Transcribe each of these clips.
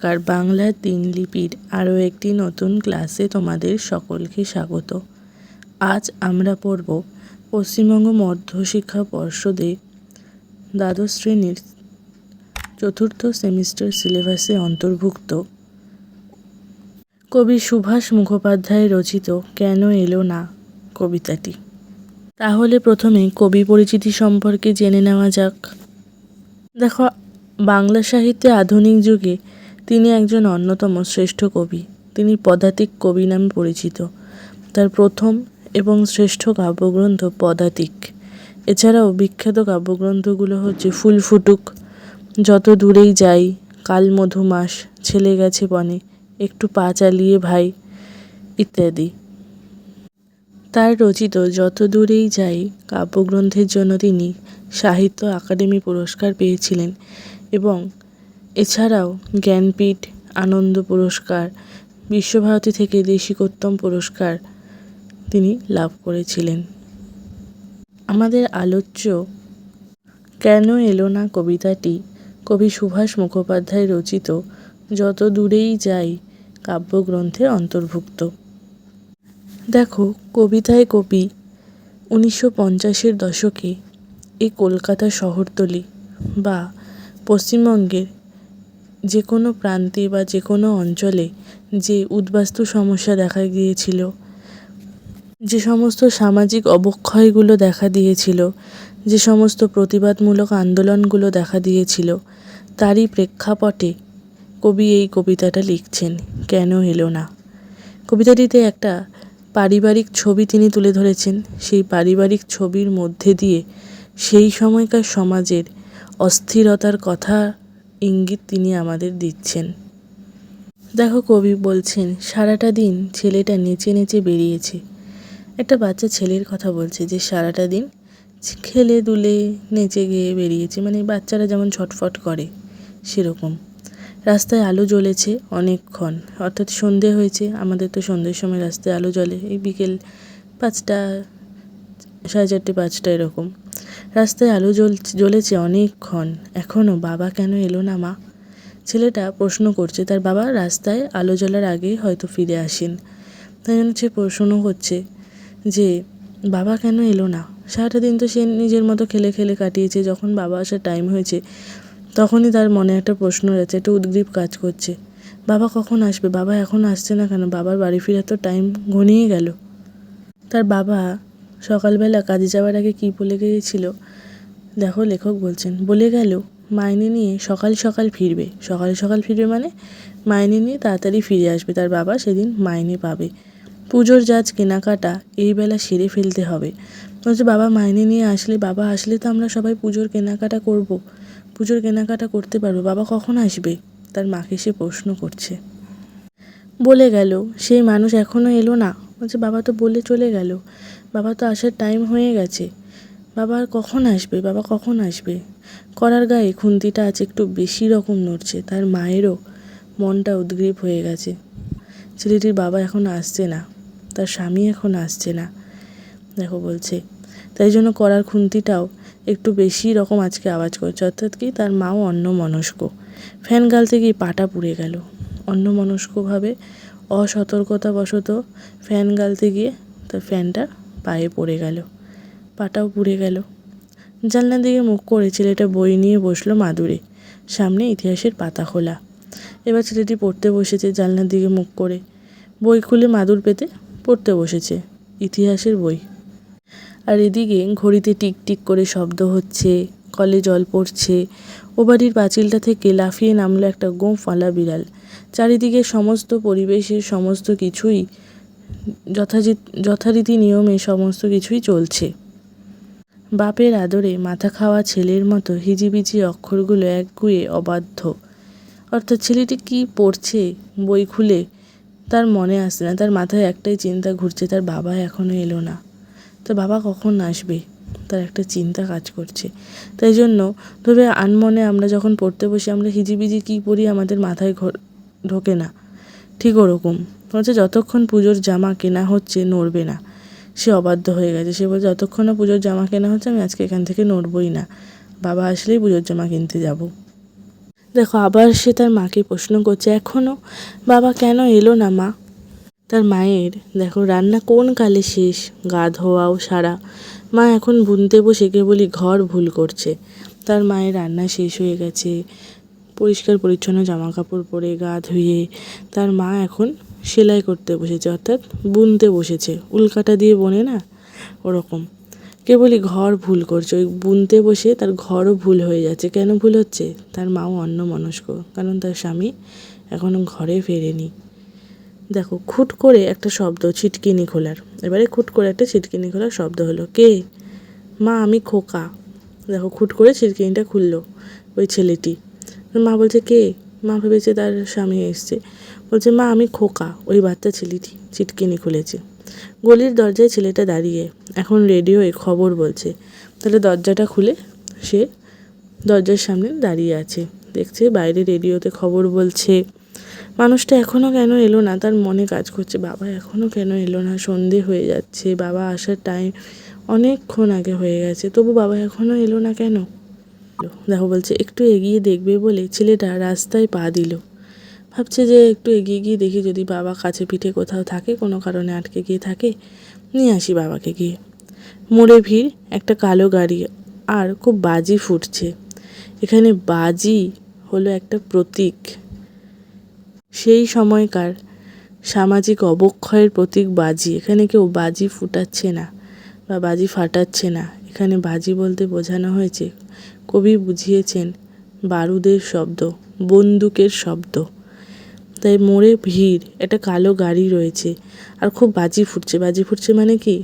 কার বাংলা দিনলিপির আরও একটি নতুন ক্লাসে তোমাদের সকলকে স্বাগত। আজ আমরা পড়ব পশ্চিমবঙ্গ মধ্যশিক্ষা পর্ষদে দ্বাদশ শ্রেণির চতুর্থ সেমিস্টার সিলেবাসে অন্তর্ভুক্ত। কবি সুভাষ মুখোপাধ্যায় রচিত কেন এলো না কবিতাটি। তাহলে প্রথমে কবি পরিচিতি সম্পর্কে জেনে নেওয়া যাক। দেখো, বাংলা সাহিত্যে আধুনিক যুগে তিনি একজন অন্যতম শ্রেষ্ঠ কবি। তিনি পদাতিক কবি নামে পরিচিত। তার প্রথম এবং শ্রেষ্ঠ কাব্যগ্রন্থ পদাতিক। এছাড়াও বিখ্যাত কাব্যগ্রন্থগুলো হচ্ছে ফুল ফুটুক, যত দূরেই যাই, কাল মধুমাস ছেলে গেছে বনে, একটু পা চালিয়ে ভাই, ইত্যাদি। তার রচিত যত দূরেই যাই, কাব্যগ্রন্থের জন্য তিনি সাহিত্য আকাদেমি পুরস্কার পেয়েছিলেন এবং এছাড়াও জ্ঞানপীঠ, আনন্দ পুরস্কার, বিশ্বভারতী থেকে দেশিকোত্তম পুরস্কার তিনি লাভ করেছিলেন। আমাদের আলোচ্য কেন এলো না কবিতাটি? কবি সুভাষ মুখোপাধ্যায় রচিত যত দূরেই যাই কাব্যগ্রন্থের অন্তর্ভুক্ত। দেখো, কবিতায় কবি উনিশশো পঞ্চাশের দশকে এই কলকাতা শহরতলি বা পশ্চিমবঙ্গের যে কোনো প্রান্তে বা যে কোনো অঞ্চলে যে উদ্বাস্তু সমস্যা দেখা গিয়েছিল যে সমস্ত সামাজিক অবক্ষয়গুলো দেখা দিয়েছিল, যে সমস্ত প্রতিবাদমূলক আন্দোলনগুলো দেখা দিয়েছিল, তারই প্রেক্ষাপটে কবি এই কবিতাটা লিখছেন, কেন এলো না? কবিতাটিতে একটা পারিবারিক ছবি তিনি তুলে ধরেছেন, সেই পারিবারিক ছবির মধ্যে দিয়ে সেই সময়কার সমাজের অস্থিরতার কথা ইঙ্গিত তিনি আমাদের দিচ্ছেন। দেখো কবি বলছেন, সারাটা দিন ছেলেটা নেচে নেচে বেরিয়েছে। একটা বাচ্চা ছেলের কথা বলছে যে, সারাটা দিন খেলে দুলে নেচে গিয়ে বেরিয়েছে। মানে বাচ্চারা যেমন ছটফট করে, সেরকম। রাস্তায় আলো জ্বলেছে অনেকক্ষণ। অর্থাৎ সন্ধে হয়েছে, আমাদের তো সন্ধ্যের সময় রাস্তায় আলো জ্বলে। এই বিকেল পাঁচটা, সাড়ে চারটে পাঁচটা এরকম। রাস্তায় আলো জ্বল জ্বলেছে অনেকক্ষণ। এখনও বাবা কেন এলো না মা? ছেলেটা প্রশ্ন করছে, তার বাবা রাস্তায় আলো জ্বলার আগেই হয়তো ফিরে আসেন। তাই জন্য সে প্রশ্ন করছে যে, বাবা কেন এলো না? সারাটা দিন তো সে নিজের মতো খেলে খেলে কাটিয়েছে। যখন বাবা আসার টাইম হয়েছে, তখনই তার মনে একটা প্রশ্ন রয়েছে, একটা উদ্গ্রীব কাজ করছে। বাবা কখন আসবে? বাবা এখন আসছে না কেন? বাবার বাড়ি ফেরার তো টাইম ঘনিয়ে গেল। তার বাবা সকালবেলা কাজে যাওয়ার আগে কী বলে গিয়েছিল দেখো লেখক বলছেন, বলে গেল, মাইনে নিয়ে সকাল সকাল ফিরবে। সকাল সকাল ফিরবে মানে মাইনে নিয়ে তাড়াতাড়ি ফিরে আসবে, তার বাবা সেদিন মাইনে পাবে। পুজোর জাজ কেনাকাটা, এই বেলা সেরে ফেলতে হবে। বলছে, বাবা, মাইনে নিয়ে আসলে, বাবা আসলে তো আমরা সবাই পুজোর কেনাকাটা করব। পুজোর কেনাকাটা করতে পারব। বাবা কখন আসবে? তার মাকে সে প্রশ্ন করছে। বলে গেল, সেই মানুষ এখনও এলো না? বলছে, বাবা তো বলে চলে গেল। বাবা তো আসার টাইম হয়ে গেছে। বাবা আর কখন আসবে? বাবা কখন আসবে? করার গায়ে খুন্তিটা আজ একটু বেশি রকম নড়ছে। তার মায়েরও মনটা উদ্গ্রীব হয়ে গেছে। ছেলেটির বাবা এখন আসছে না। তার স্বামী এখন আসছে না, দেখো বলছে। তাই জন্য করার খুন্তিটাও একটু বেশি রকম আজকে আওয়াজ করছে। অর্থাৎ কি তার মাও অন্যমনস্ক। ফ্যান গালতে গিয়ে পাটা পুড়ে গেল। অন্যমনস্কভাবে অসতর্কতাবশত ফ্যান গালতে গিয়ে তার ফ্যানটা পায়ে পড়ে গেল, পাটাও পুড়ে গেল। জানলার দিকে মুখ করে ছেলেটা বই নিয়ে বসল মাদুরে, সামনে ইতিহাসের পাতা খোলা। এবার ছেলেটি পড়তে বসেছে জানলার দিকে মুখ করে। বই খুলে মাদুর পেতে পড়তে বসেছে, ইতিহাসের বই। আর এদিকে ঘড়িতে টিক টিক করে শব্দ হচ্ছে, কলে জল পড়ছে। ও বাড়ির পাঁচিলটা থেকে লাফিয়ে নামলো একটা গোঁফওয়ালা বিড়াল। চারিদিকে সমস্ত পরিবেশের সমস্ত কিছুই যথারীতি নিয়মে সমস্ত কিছুই চলছে। বাপের আদরে মাথা খাওয়া ছেলের মতো হিজিবিজি অক্ষরগুলো একগুয়ে অবাধ্য। অর্থাৎ ছেলেটি কী পড়ছে, বই খুলে, তার মনে আসছে না, তার মাথায় একটাই চিন্তা ঘুরছে, তার বাবা এখনও এলো না। তার বাবা কখন আসবে? তার একটা চিন্তা কাজ করছে। তাই জন্য তবে আনমনে আমরা যখন পড়তে বসি, আমরা হিজিবিজি কী পড়ি আমাদের মাথায় ঢোকে না। ঠিক ওরকম। হচ্ছে যতক্ষণ পুজোর জামা কেনা হচ্ছে, নড়বে না। সে অবাধ্য হয়ে গেছে। সে বলছে, যতক্ষণ না পুজোর জামা কেনা হচ্ছে, আমি আজকে এখান থেকে নড়বই না। বাবা আসলেই পুজোর জামা কিনতে যাব। দেখো, আবার সে তার মাকে প্রশ্ন করছে এখনও বাবা কেন এলো না, মা? তার মায়ের, দেখো, রান্না কোন কালে শেষ? গা ধোয়াও সারা। মা এখন বুনতে বসে কেবলই ঘর ভুল করছে। তার মায়ের রান্না শেষ হয়ে গেছে। পরিষ্কার পরিচ্ছন্ন জামা কাপড় পরে গা ধুয়ে তার মা এখন সেলাই করতে বসেছে, অর্থাৎ বুনতে বসেছে। উল্কাটা দিয়ে বোনে না? ওরকম। কেবলই ঘর ভুল করছে। ওই বুনতে বসে তার ঘরও ভুল হয়ে যাচ্ছে। কেন ভুল হচ্ছে? তার মাও অন্যমনস্ক, কারণ তার স্বামী এখনও ঘরে ফেরেনি। দেখো, খুট করে একটা শব্দ ছিটকিনি খোলার। এবারে খুট করে একটা ছিটকিনি খোলার শব্দ হলো, কে? মা, আমি খোকা। দেখো, খুট করে ছিটকিনিটা খুললো ওই ছেলেটি। মা বলছে, কে? মা ভেবেছে তার স্বামী এসছে। বলছে, মা, আমি খোকা। ওই বাচ্চা ছেলেটি চিটকিনি খুলেছে। গলির দরজায় ছেলেটা দাঁড়িয়ে এখন রেডিওয়ে খবর বলছে। তাহলে দরজাটা খুলে সে দরজার সামনে দাঁড়িয়ে আছে। দেখছে বাইরে রেডিওতে খবর বলছে, মানুষটা এখনও কেন এলো না? তার মনে কাজ করছে। বাবা এখনও কেন এলো না? সন্ধে হয়ে যাচ্ছে। বাবা আসার টাইম অনেকক্ষণ আগে হয়ে গেছে। তবু বাবা এখনও এলো না কেন? দেখো বলছে, একটু এগিয়ে দেখবে বলে ছেলেটা রাস্তায় পা দিল। ভাবছে যে একটু এগিয়ে গিয়ে দেখি যদি বাবা কাছে পিঠে কোথাও থাকে, কোনো কারণে আটকে গিয়ে থাকে, নিয়ে আসি বাবাকে গিয়ে। মোড়ে ভিড়, একটা কালো গাড়ি, আর খুব বাজি ফুটছে। এখানে বাজি হলো একটা প্রতীক। সেই সময়কার সামাজিক অবক্ষয়ের প্রতীক বাজি। এখানে কেউ বাজি ফুটাচ্ছে না বা বাজি ফাটাচ্ছে না। এখানে বাজি বলতে বোঝানো হয়েছে, কবি বুঝিয়েছেন বারুদের শব্দ, বন্দুকের শব্দ। তাই মোড়ে ভিড়, একটা কালো গাড়ি রয়েছে, আর খুব বাজি ফুটছে। বাজি ফুটছে মানে কি?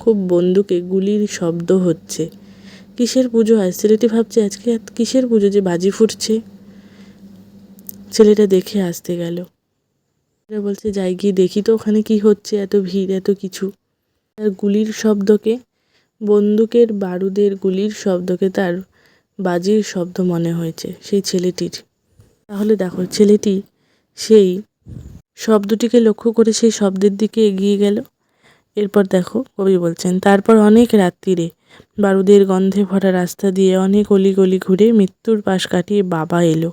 খুব বন্দুকে গুলির শব্দ হচ্ছে। কিসের পুজো হয় ছেলেটি ভাবছে, আজকে কিসের পুজো যে বাজি ফুটছে? ছেলেটা দেখে আসতে গেল। বলছে, যাই গিয়ে দেখি তো ওখানে কি হচ্ছে, এত ভিড়, এত কিছু। তার গুলির শব্দকে, বন্দুকের বারুদের গুলির শব্দকে তার বাজির শব্দ মনে হয়েছে, সেই ছেলেটির। তাহলে দেখো, ছেলেটি সেই শব্দটিকে লক্ষ্য করে সেই শব্দের দিকে এগিয়ে গেল। এরপর দেখো, কবি বলছেন, তারপর অনেক রাত্রিরে বারুদের গন্ধে ভরা রাস্তা দিয়ে অনেক অলিগলি ঘুরে মৃত্যুর পাশ কাটিয়ে বাবা এলো।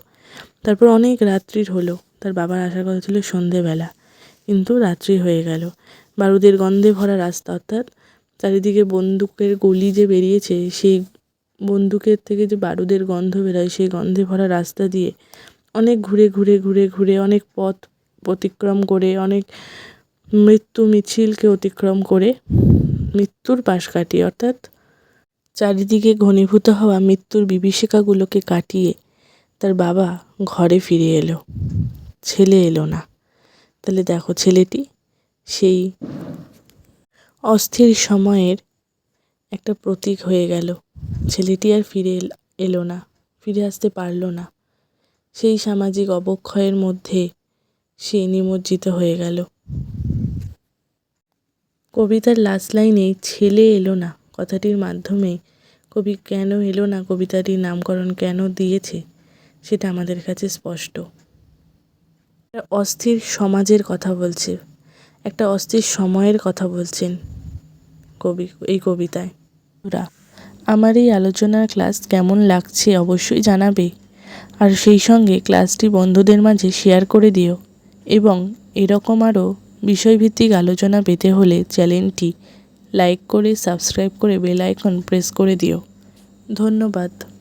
তারপর অনেক রাত্রির হলো। তার বাবার আসার কথা ছিল সন্ধেবেলা, কিন্তু রাত্রি হয়ে গেল। বারুদের গন্ধে ভরা রাস্তা অর্থাৎ চারিদিকে বন্দুকের গুলি যে বেরিয়েছে, সেই বন্দুকের থেকে যে বারুদের গন্ধ বেরোয়, সেই গন্ধে ভরা রাস্তা দিয়ে অনেক ঘুরে ঘুরে ঘুরে ঘুরে, অনেক পথ অতিক্রম করে, অনেক মৃত্যু মিছিলকে অতিক্রম করে মৃত্যুর পাশ কাটিয়ে, অর্থাৎ চারিদিকে ঘনীভূত হওয়া মৃত্যুর বিভীষিকাগুলোকে কাটিয়ে তার বাবা ঘরে ফিরে এলো। ছেলে এলো না। তাহলে দেখো ছেলেটি সেই অস্থির সময়ের একটা প্রতীক হয়ে গেল। ছেলেটি আর ফিরে এলো না। ফিরে আসতে পারল না। সেই সামাজিক অবক্ষয়ের মধ্যে সে নিমজ্জিত হয়ে গেল। কবিতার লাস্ট লাইনে ছেলে এলো না। কথাটির মাধ্যমে কবি কেন এলো না, কবিতাটির নামকরণ কেন দিয়েছে, সেটা আমাদের কাছে স্পষ্ট। অস্থির সমাজের কথা বলছে, একটা অস্থির সময়ের কথা বলছেন কবি, এই কবিতায়। আমার এই আলোচনার ক্লাস কেমন লাগছে অবশ্যই জানাবে। আর সেই সঙ্গে ক্লাসটি বন্ধুদের মাঝে শেয়ার করে দিও। এবং এরকম আরও বিষয়ভিত্তিক আলোচনা পেতে হলে চ্যানেলটি লাইক করে সাবস্ক্রাইব করে বেল আইকন প্রেস করে দিও। ধন্যবাদ।